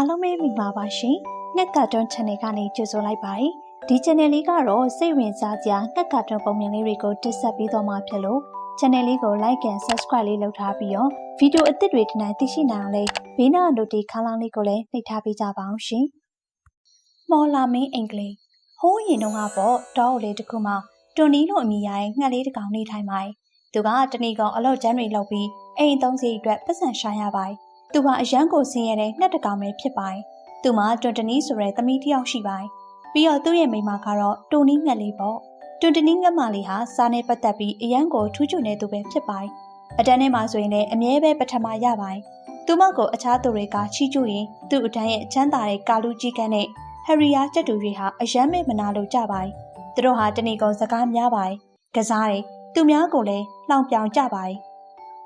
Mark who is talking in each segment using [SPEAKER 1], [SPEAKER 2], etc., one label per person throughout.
[SPEAKER 1] အားလုံးပဲမိပါပါရှင်။ငှက်ကတွန်း channel ကနေကြိုဆိုလိုက်ပါတယ်။ဒီ channel လေးကတော့စိတ်ဝင်စားစရာငှက်ကတွန်းပုံမြင်လေးတွေကိုတင်ဆက်ပေးသွားမှာဖြစ်လို့ channel လေးကို like and subscribe လေးလုပ်ထားပြီးတော့ဗီဒီယိုအသစ်တွေဒီနေ့သိရှိနိုင်အောင်လေးဘေးနား notification ခန်းလေးကိုလည်းနှိပ်ထားပေးကြပါအောင်ရှင်။မော်လာမင်းအင်္ဂလိပ်ဟိုးရင်တော့ကပေါ့တောအုပ်လေးတစ်ခုမှတွန်နီလို့အမည်ရတဲ့ငှက်လေးတစ်ကောင်နေထိုင်ပါတယ်။သူကတဏီကောင်အလောက်ကျန်းတွေလောက်ပြီးအိမ်သုံးစီအတွက်ပတ်စံရှာရပါတယ်။ သူကအရန်ကိုဆင်းရဲတဲ့ငှက်တစ်ကောင်ပဲဖြစ်ပါတယ်။သူမှာတွန်တနီဆိုတဲ့သမီးတစ်ယောက်ရှိပါတယ်။ပြီးတော့သူ့ရဲ့မိန်းမကတော့တိုနီငှက်လေးပေါ့။တွန်တနီငှက်မလေးဟာစားနဲ့ပတ်သက်ပြီးအရန်ကိုထူးချွန်တဲ့သူပဲဖြစ်ပါတယ်။အတန်းထဲမှာဆိုရင်လည်းအမြဲပဲပထမရပါတယ်။သူမကိုအခြားသူတွေကချီးကျူးရင်သူ့အတန်းရဲ့အချမ်းသာတဲ့ကာလူကြီးကန်းနဲ့ဟရီယာကျက်တူတွေဟာအယမ်းမဲ့မနာလို့ကြပါတယ်။သူတို့ဟာတဏီကုံစကားများပါတယ်။ကစားတယ်။သူများကိုလည်းလှောင်ပြောင်ကြပါတယ်။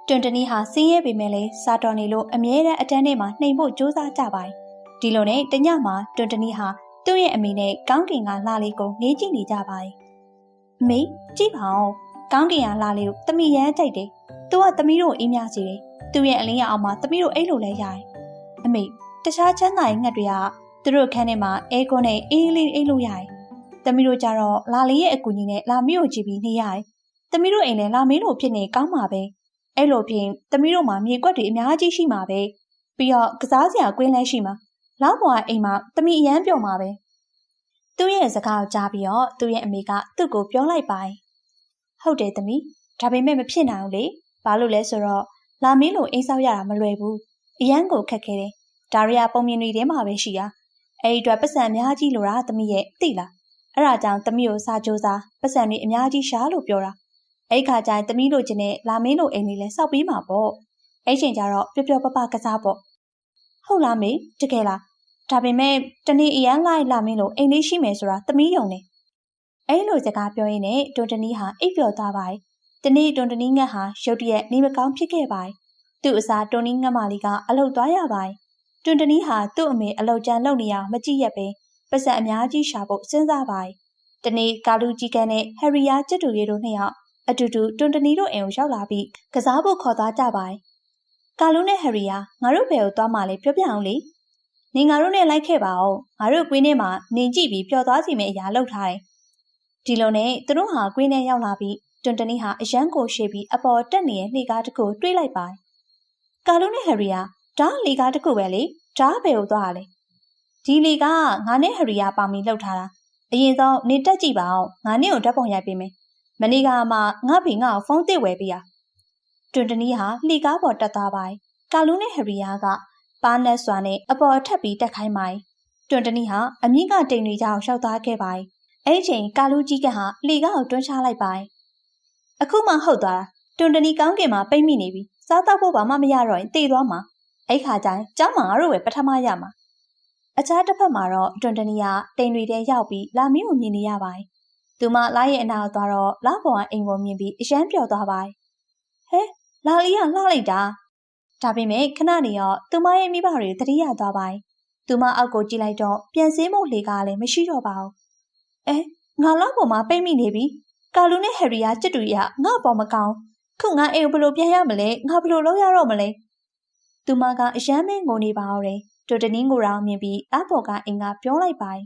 [SPEAKER 1] တွန်တနီဟာစင်းရဲပေမဲ့လည်းစာတော်နေလို့အမြဲတမ်းအတန်းထဲမှာနှိမ်ဖို့ကြိုးစားကြပါတယ်။ဒီလိုနဲ့တညမှာတွန်တနီဟာသူ့ရဲ့အမေနဲ့ကောင်းကင်ကလှလေးကိုငေးကြည့်နေကြပါတယ်။အမေကြည့်ပါဦး။ကောင်းကင်ကလှလေးကိုတမီရမ်းကြိုက်တယ်။သူကတမီတို့အေးမြစီတယ်။သူ့ရဲ့အလင်းရအောင်မှာတမီတို့အိတ်လို့လဲရတယ်။အမေတခြားချမ်းသာရဲ့ငှက်တွေကသူတို့ခန်းထဲမှာအဲကွန်းနဲ့အေးလေးအိတ်လို့ရတယ်။သမီးတို့ကြတော့လာလေးရဲ့အကူကြီးနဲ့လာမီးကိုကြည့်ပြီးနေရတယ်။သမီးတို့အိမ်လည်းလာမင်းလိုဖြစ်နေကောင်းပါပဲ။ အဲ့လိုဖြင့်သမီးတို့မှာမြေကွက်တွေအများကြီးရှိမှာပဲ။ပြီးတော့ကစားစရာကွင်းလည်းရှိမှာ။လောက်ပေါ်အိမ်မှာသမီးအရန်ပြောမှာပဲ။သူ့ရဲ့စကားကိုကြားပြီးတော့သူ့ရဲ့အမေကသူ့ကိုပြောလိုက်ပါတယ်။ဟုတ်တယ်သမီး။ဒါပေမဲ့မဖြစ်နိုင်ဘူးလေ။ဘာလို့လဲဆိုတော့လာမင်းလိုအိမ်ဆောက်ရတာမလွယ်ဘူး။အရန်ကိုခက်ခဲတယ်။ဒါရီယာပုံမြင်တွေထဲမှာပဲရှိတာ။အဲ့ဒီအတွက်ပတ်စံအများကြီးလိုတာသမီးရဲ့သိလား။အဲ့ဒါကြောင့်သမီးကိုစာကြိုးစားပတ်စံတွေအများကြီးရှာလို့ပြောတာ။ အဲ့ခါကျရင်သမီးလိုချင်တဲ့လာမင်းလိုအိမ်လေးလဲစောက်ပေးမှာပေါ့။အဲ့ချိန်ကျတော့ပျော်ပျော်ပပကစားပေါ့။ဟုတ်လားမေတကယ်လား။ဒါပေမဲ့တနေ့အရန်လိုက်လာမင်းလိုအိမ်လေးရှိမယ်ဆိုတာသမီးယုံနေ။အဲ့လိုစကားပြောရင်းနဲ့တွန်တနီးဟာအိပ်ပျော်သွားပါတယ်။တနေ့တွန်တနီးငတ်ဟာရုတ်တရက်နေမကောင်းဖြစ်ခဲ့ပါတယ်။သူ့အစားတွန်နီးငတ်မလေးကအလုတ်သွားရပါတယ်။တွန်တနီးဟာသူ့အမေအလုတ်ကြမ်းလုပ်နေရမကြည့်ရက်ပဲပတ်စံအများကြီးရှာဖို့စဉ်းစားပါတယ်။တနေ့ကာလူကြီးကန်းနဲ့ဟယ်ရီယာကျက်တူရီတို့နှစ်ယောက် အတူတူတွန်တနီတို့အိမ်ကိုရောက်လာပြီးကစားဖို့ခေါ်သွားကြပါတယ်။ကာလူနဲ့ဟယ်ရီယာငါတို့ဘယ်ကိုသွားမှလဲပြောပြအောင်လေ။နေငါတို့နဲ့လိုက်ခဲ့ပါဦး။ငါတို့ကွင်းထဲမှာနေကြည့်ပြီးပျော်သွားစီမယ့်အရာလုပ်ထားတယ်။ဒီလိုနဲ့သူတို့ဟာကွင်းထဲရောက်လာပြီးတွန်တနီဟာအရန်ကိုရှေ့ပြီးအပေါ်တက်နေတဲ့လှေကားတစ်ခုတွေးလိုက်ပါတယ်။ကာလူနဲ့ဟယ်ရီယာဒါလှေကားတစ်ခုပဲလေ။ဒါဘယ်ကိုသွားရလဲ။ဒီလေကငါနဲ့ဟရီယာပေါင်ပြီးလှုပ်ထားတာအရင်ဆုံးနေတက်ကြည့်ပါအောင်ငါနဲ့ကိုဓာတ်ပုံရိုက်ပေးမယ် မနေ့ကမှငါဖေငါ့ကိုဖုန်းတစ်ဝယ်ပေးရတွန်တနီးဟာလှေကားပေါ်တက်သွားပါတယ်ကာလူးနဲ့ဟရီယာကပါနက်စွာနဲ့အပေါ်ထပ်ပြီးတက်ခိုင်းပါတယ်တွန်တနီးဟာအမြင့်ကတိမ်တွေကြောင်ရှောက်သွားခဲ့ပါတယ်အဲ့ဒီချိန်ကာလူးကြီးကဟာလှေကားကိုတွန်းချလိုက်ပါတယ်အခုမှဟုတ်သွားတာတွန်တနီးကောင်းကင်မှာပိတ်မိနေပြီစားတော့ဖို့ဘာမှမရတော့ရင်တေသွားမှာအဲ့ခါကျရင်ကျောင်းမှာငါတို့ပဲပထမရမှာအခြားတစ်ဖက်မှာတော့တွန်တနီယာတိမ်တွေထဲရောက်ပြီးလာမင်းကိုမြင်နေရပါတယ်။ သူမလာရဲ့အနာကိုသွားတော့လာပေါ်ကအိမ်ကိုမြင်ပြီးအယမ်းပျော်သွားပါတယ်။ဟဲလာလီကလှလိုက်တာ။ဒါပေမဲ့ခဏနေတော့သူမရဲ့မိဘတွေတတိယသွားပါတယ်။သူမအောက်ကိုကြည့်လိုက်တော့ပြန်စင်းမို့လေကားလည်းမရှိတော့ပါဘူး။အဲငါလာပေါ်မှာပိတ်မိနေပြီ။ကာလူနဲ့ဟယ်ရီယာကြစ်တူရငါ့ပေါ်မကောင်း။ခုငါအိမ်ကိုဘယ်လိုပြန်ရမလဲ။ငါဘယ်လိုလုပ်ရတော့မလဲ။သူမကအယမ်းမဲငိုနေပါတော့တယ်။တွန်တနင်းကိုရောမြင်ပြီးအဘော်ကအင်ကပြောလိုက်ပါတယ်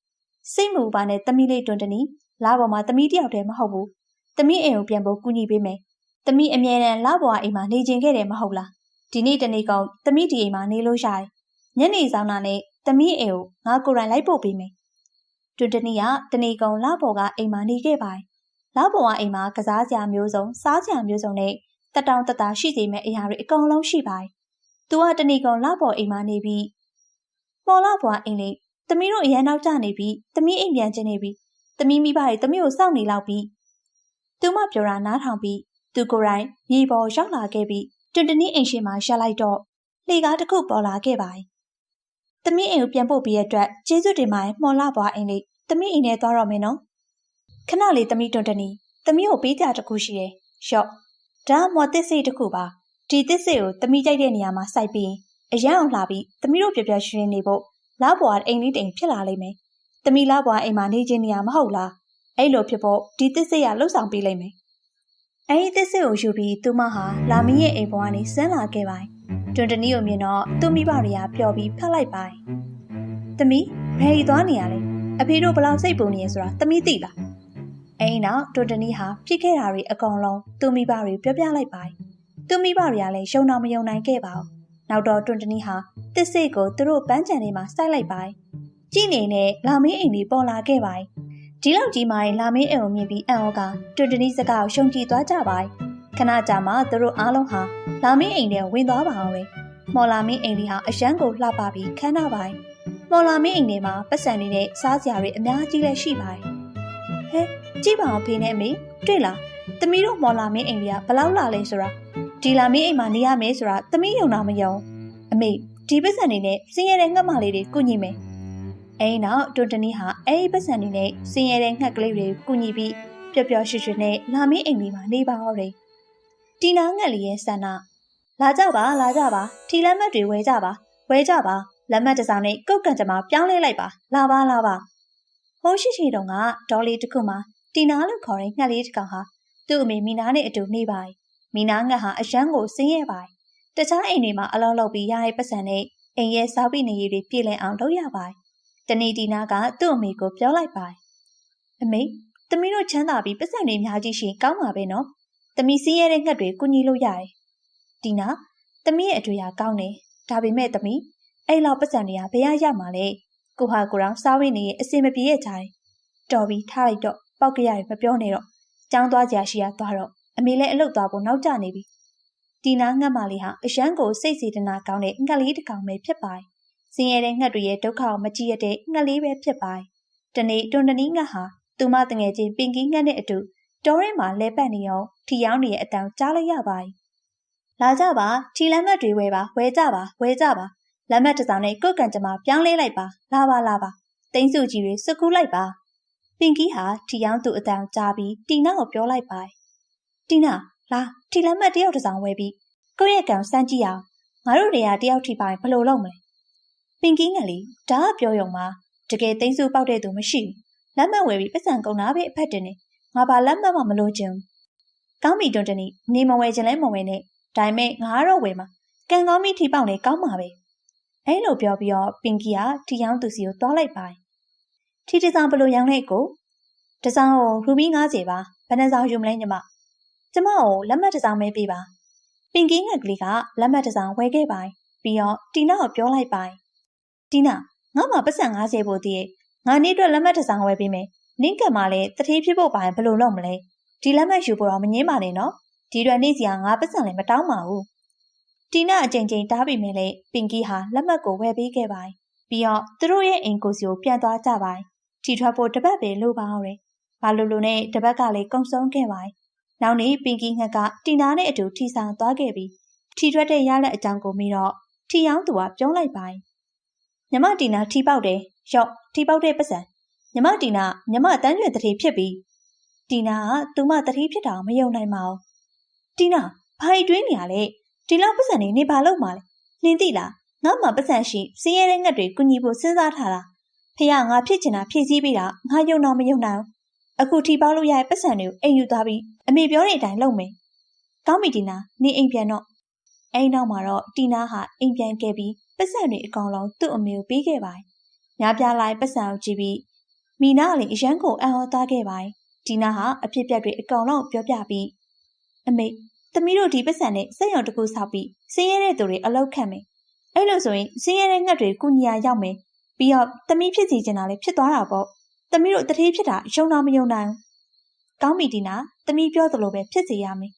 [SPEAKER 1] ။စိတ်မူပါနဲ့သမီးလေးတွန်တနင်း လာပေါ်မှာသမီးတယောက်တည်းမဟုတ်ဘူး။သမီးအိမ်ကိုပြန်ဖို့ကူညီပေးမယ်။သမီးအမြဲတမ်းလာပေါ်ကအိမ်မှာနေကျင်ခဲ့တယ်မဟုတ်လား။ဒီနေ့တနေ့ကောင်သမီးဒီအိမ်မှာနေလို့ရတယ်။ညနေဆောင်တာနဲ့သမီးအိမ်ကိုငါကိုယ်တိုင်လိုက်ပို့ပေးမယ်။တွန်တနင်းကတနေ့ကောင်လာပေါ်ကအိမ်မှာနေခဲ့ပါတယ်။လာပေါ်ကအိမ်မှာကစားစရာမျိုးစုံစားစရာမျိုးစုံနဲ့တတောင်တတာရှိစေမယ့်အရာတွေအကုန်လုံးရှိပါတယ်သူကတဏီကောင်လှပေါ်အိမ်မှာနေပြီးမော်လှဘွားအိမ်လေးသမီးတို့အရန်နောက်ကျနေပြီးသမီးအိမ်ပြန်ကျနေပြီး သမီးမိဘတွေသမီးကိုစောင့်နေလောက်ပြီးသူမပြောတာနားထောင်ပြီးသူကိုယ်တိုင်မြေပေါ်ရောက်လာခဲ့ပြီးတွန်တနည်းအိမ်ရှိမှာရှာလိုက်တော့လှေကားတစ်ခုပေါ်လာခဲ့ပါတယ်။သမီးအိမ်ကိုပြန်ပို့ပြီးရတဲ့ကျေးဇူးတင်ပါတယ်မော်လှဘွားအိမ်လေးသမီးအိမ်ထဲသွားတော့မယ်နော်။ခဏလေးသမီးတွန်တနည်းသမီးကိုပေးကြတစ်ခုရှိတယ်။ရှော့ဒါမော်သစ်စိတ်တစ်ခုပါဒီသစ်စေကိုသမီးကြိုက်တဲ့နေရာမှာစိုက်ပြီးအရန်အောင်လှပြီးသမီးတို့ပြပြရွှင်နေဖို့လာဘွားအိမ်လေးတိမ်ဖြစ်လာလိမ့်မယ်။ သမီးလာဘွားအိမ်မှာနေခြင်းနေရာမဟုတ်လား။အဲ့လိုဖြစ်ဖို့ဒီသစ်စေကလှုပ်ဆောင်ပေးလိမ့်မယ်။အဲ့ဒီသစ်စေကိုယူပြီးသူမဟာလာမီရဲ့အိမ်ပေါ်ကနေဆင်းလာခဲ့ပါတယ်တွန်တနီကိုမြင်တော့သူ့မိဘတွေကပျော်ပြီးဖတ်လိုက်ပါတယ်။သမီးဘယ်ရီသွားနေရလဲ။အဖေတို့ဘလောက်စိတ်ပူနေရဆိုတာသမီးသိလား။အဲ့နောက်တွန်တနီဟာဖြစ်ခဲ့တာတွေအကုန်လုံးသူ့မိဘတွေပြောပြလိုက်ပါတယ်။သူ့မိဘတွေကလည်းရှုံတော့မယုံနိုင်ခဲ့ပါဘူး။နောက်တော့တွန်တနီဟာတစ်စိတ်ကိုသူတို့ပန်းချံထဲမှာစိုက်လိုက်ပါတယ်။ ကြည့်နေနဲ့လာမင်းအိမ်ကြီးပေါ်လာခဲ့ပါတယ်။ဒီလောက်ကြီးမှလာမင်းအိမ်ကိုမြင်ပြီးအံ့ဩကတွန်တနီစကားကိုရှုံကြည့်သွားကြပါတယ်။ခဏကြာမှသူတို့အားလုံးဟာလာမင်းအိမ်ထဲဝင်သွားပါအောင်လေ။မော်လာမင်းအိမ်လေးဟာအရန်ကိုလှပပြီးခမ်းနားပါတယ်။မော်လာမင်းအိမ်ထဲမှာပတ်စံနေတဲ့စားစရာတွေအများကြီးလည်းရှိပါတယ်။ဟဲကြည့်ပါအောင်ဖေနဲ့မေတွေ့လား။သမီးတို့မော်လာမင်းအိမ်လေးကဘလောက်လာလဲဆိုတာဒီလာမင်းအိမ်မှာနေရမယ်ဆိုတာသမီးယုံတာမယုံ။အမေဒီပတ်စံနေနဲ့စင်းရတဲ့ငှက်မလေးတွေကုညီမယ်။ အဲဒီနောက်တွန်တနီဟာအဲဒီပတ်စံနေနဲ့စင်းရတဲ့ငှက်ကလေးတွေကုညီပြီးပျော်ပျော်ရွှင်ရွှင်နဲ့လာမင်းအိမ်လေးမှာနေပါတော့တယ်။တီနာငှက်လေးရဲ့ဆန္ဒလာကြပါလာကြပါထီလက်မှတ်တွေဝဲကြပါဝဲကြပါလက်မှတ်တစ်စောင်နဲ့ကုတ်ကန်ကြမှာပြောင်းလဲလိုက်ပါလာပါလာပါဟိုးရှိရှိတုန်းကဒေါ်လေးတစ်ခုမှတီနာလို့ခေါ်တဲ့ငှက်လေးတစ်ကောင်ဟာသူ့အမေမိနာနဲ့အတူနေပါတယ်မိနာငှက်ဟာအရန်ကိုဆင်းရဲပါတယ်တခြားအိမ်တွေမှာအလုံးလုံးပြီးရတဲ့ပတ်စံနဲ့အိမ်ရဲ့စားပိနေရည်တွေပြည်လည်အောင်လုပ်ရပါတယ် တနေ့တီနာကသူ့အမေကိုပြောလိုက်ပါတယ်အမေသမီးတို့ချမ်းသာပြီးပတ်စံတွေအများကြီးရှိကောင်းပါပဲနော်သမီးစင်းရဲတဲ့ငှက်တွေကုညီလို့ရတယ်တီနာသမီးရဲ့အတွေ့အကောင်းတယ်ဒါပေမဲ့သမီးအဲ့လောက်ပတ်စံတွေကဘယ်ရရမှာလဲကိုဟာကိုရောင်စားဝင်းနေရဲ့အစင်မပြေရဲ့ကြတယ်တော်ပြီးထားလိုက်တော့ပောက်ကရရမပြောနဲ့တော့ကျောင်းသွားကြရှိရသွားတော့အမေလည်းအလုပ်သွားဖို့နောက်ကျနေပြီတီနာငှက်မလေးဟာအရန်ကိုစိတ်စေတနာကောင်းတဲ့ငှက်လေးတစ်ကောင်ပဲဖြစ်ပါတယ် စင်ရတဲ့ငှက်တွေရဲ့ဒုက္ခကိုမကြည့်ရတဲ့ငှက်လေးပဲဖြစ်ပါတယ်တနေ့တွန်တနီးငှက်ဟာသူမတငယ်ချင်းပင်ကီးငှက်နဲ့အတူတောထဲမှာလဲပတ်နေအောင်ထီယောင်းနေရဲ့အတန်ကြားလိုက်ရပါတယ်လာကြပါထီလက်မှတ်တွေဝယ်ပါဝယ်ကြပါဝယ်ကြပါလက်မှတ်တစ်စောင်နဲ့ကုတ်ကန်ကြမှာပြောင်းလဲလိုက်ပါလာပါလာပါတိမ့်စုကြီးတွေစကူးလိုက်ပါပင်ကီးဟာထီယောင်းသူအတန်ကြားပြီးတီနာကိုပြောလိုက်ပါတယ်တီနာလာထီလက်မှတ်တယောက်တစ်စောင်ဝယ်ပြီးကိုယ့်ရဲ့ကံစမ်းကြည့်အောင်ငါတို့တွေကတယောက်ထိပိုင်ဘယ်လိုလုပ်မလဲ ပင်ကီးငယ်လေးဒါကပြောရုံမှာတကယ်သိမ့်စုပေါက်တဲ့သူမရှိဘူးလက်မှတ်ဝယ်ပြီးပတ်စံကုန်တာပဲအဖက်တင်နေငါဘာလက်မှတ်မှမလို့ချင်ဘူးကောင်းပြီတွန်တနီနေမဝယ်ချင်လဲမဝယ်နဲ့ဒါပေမဲ့ငါကတော့ဝယ်မှာကန်ကောင်းပြီထီပေါက်နေကောင်းမှာပဲအဲ့လိုပြောပြီးတော့ပင်ကီကထီယောင်းသူစီကိုတွားလိုက်ပါတယ်ထီတစောင်ဘလို့ရောင်းလိုက်ကိုတစောင်ကိုရူဘီ90ပါဘယ်နှစောင်ယူမလဲညီမကျမကိုလက်မှတ်တစ်စောင်ပဲပေးပါပင်ကင်းငက်ကလေးကလက်မှတ်တစ်စောင်ဝယ်ခဲ့ပါတယ်ပြီးတော့တီနာကိုပြောလိုက်ပါတယ် တီနာငါ့မှာပတ်စံ90ပို့တည်းငါနေ့အတွက်လက်မှတ်တစ်စောင်ဝယ်ပေးမယ်နင့်ကမှလည်းတတိဖြစ်ဖို့ပါရင်ဘယ်လိုလုပ်မလဲဒီလက်မှတ်ယူဖို့တော့မငင်းပါနဲ့နော်ဒီအတွက်နေ့စီကငါပတ်စံလည်းမတောင်းပါဘူးတီနာအကြိမ်ကြိမ်တားပြီးမယ်လေပင်ကီဟာလက်မှတ်ကိုဝယ်ပေးခဲ့ပါတယ်ပြီးတော့သူတို့ရဲ့အိမ်ကိုစီကိုပြန်သွားကြပါတယ်ထီထွက်ဖို့တပတ်ပဲလိုပါအောင်တယ်ဘာလို့လို့နဲ့တပတ်ကလည်းကုံဆုံးခဲ့ပါတယ်နောက်နေ့ပင်ကီငှက်ကတီနာနဲ့အတူထီဆောင်သွားခဲ့ပြီးထီထွက်တဲ့ရလက်အကြောင်းကိုမိတော့ထီယောင်းသူကပြောလိုက်ပါတယ်။ မြမတီနာထီပေါက်တယ်။ရော့ထီပေါက်တဲ့ပတ်စံ။မြမတီနာမြမတန်းရွယ်တတိဖြစ်ပြီးတီနာကသူမတတိဖြစ်တာမယုံနိုင်ပါဘူး။တီနာဘာတွေတွေးနေရလဲ။ဒီလောက်ပတ်စံနေနေဘာလုပ်မှလဲ။လင်းသိလား။ငါမှပတ်စံရှိစင်းရဲတဲ့ငှက်တွေကုညီဖို့စဉ်းစားထားတာ။ဖေကငါဖြစ်ချင်တာဖြည့်ဆည်းပေးတာငါယုံတော့မယုံနိုင်ဘူး။အခုထီပေါက်လို့ရတဲ့ပတ်စံတွေကိုအိမ်ယူသွားပြီးအမေပြောတဲ့အတိုင်းလုပ်မယ်။ကောင်းပြီတီနာနေအိမ်ပြန်တော့အဲ့နောက်မှာတော့တီနာဟာအိမ်ပြန်ခဲ့ပြီး ပတ်စံတွေအကောင်လုံးသူ့အမေကိုပေးခဲ့ပါတယ်။ညာပြလိုက်ပတ်စံကိုကြည့်ပြီးမိနာကလည်းအရန်ကိုအံ့ဩသားခဲ့ပါတယ်။တီနာဟာအဖြစ်ပြက်တွေအကောင်လုံးပြောပြပြီးအမေသမီးတို့ဒီပတ်စံနဲ့စက်ရုံတစ်ခုဆောက်ပြီးစင်းရဲတဲ့သူတွေအလောက်ခံမယ်။အဲ့လိုဆိုရင်စင်းရဲတဲ့ငှက်တွေကုညီရရောက်မယ်။ပြီးတော့သမီးဖြစ်စီချင်တာလည်းဖြစ်သွားတာပေါ့။သမီးတို့တတိဖြစ်တာယုံတော့မယုံနိုင်ဘူး။ကောင်းပြီတီနာသမီးပြောသလိုပဲဖြစ်စေရမယ်။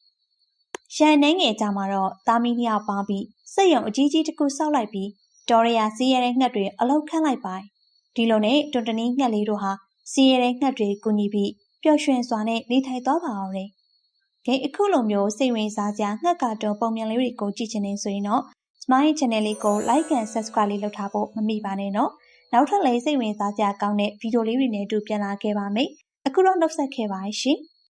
[SPEAKER 1] ရန်နှင်းငယ်ကြမှာတော့သားမီးနှစ်ယောက်ပေါင်းပြီးစက်ရုံအကြီးကြီးတစ်ခုဆောက်လိုက်ပြီးဒေါ်ရယာစီးရတဲ့ငှက်တွေအလောက်ခန့်လိုက်ပါတယ်။ဒီလိုနဲ့တွန်တနီးငှက်လေးတို့ဟာစီးရတဲ့ငှက်တွေကူညီပြီးပျော်ရွှင်စွာနဲ့နေထိုင်သွားပါအောင်တယ်။ဂိမ်းအခုလိုမျိုးစိတ်ဝင်စားစရာငှက်ကာတွန်းပုံမြင်လေးတွေကိုကြည့်ချင်နေဆိုရင်တော့ Smile Channel လေးကို Like and Subscribe လေးလုပ်ထားဖို့မမိပါနဲ့နော်။နောက်ထပ်လည်းစိတ်ဝင်စားစရာကောင်းတဲ့ဗီဒီယိုလေးတွေနဲ့အတူပြန်လာခဲ့ပါမယ်။အခုတော့နှုတ်ဆက်ခဲ့ပါရှင်။